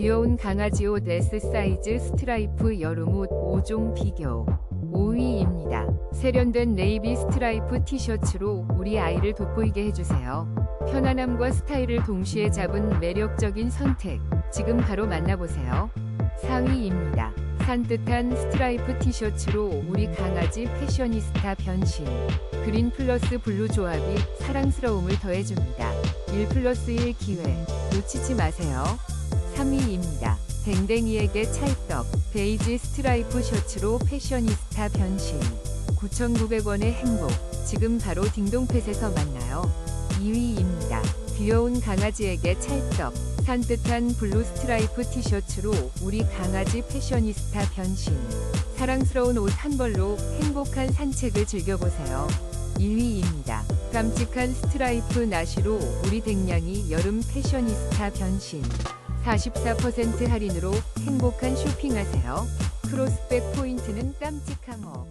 귀여운 강아지 옷 S 사이즈 스트라이프 여름옷 5종 비교 5위입니다. 세련된 네이비 스트라이프 티셔츠로 우리 아이를 돋보이게 해주세요. 편안함과 스타일을 동시에 잡은 매력적인 선택. 지금 바로 만나보세요. 4위입니다. 산뜻한 스트라이프 티셔츠로 우리 강아지 패셔니스타 변신. 그린 플러스 블루 조합이 사랑스러움을 더해줍니다. 1 플러스 1 기회. 놓치지 마세요. 3위입니다. 댕댕이에게 찰떡. 베이지 스트라이프 셔츠로 패셔니스타 변신. 9,900원의 행복. 지금 바로 딩동펫에서 만나요. 2위입니다. 귀여운 강아지에게 찰떡. 산뜻한 블루 스트라이프 티셔츠로 우리 강아지 패셔니스타 변신. 사랑스러운 옷 한 벌로 행복한 산책을 즐겨보세요. 1위입니다. 깜찍한 스트라이프 나시로 우리 댕냥이 여름 패셔니스타 변신. 44% 할인으로 행복한 쇼핑하세요. 크로스백 포인트는 깜찍함어.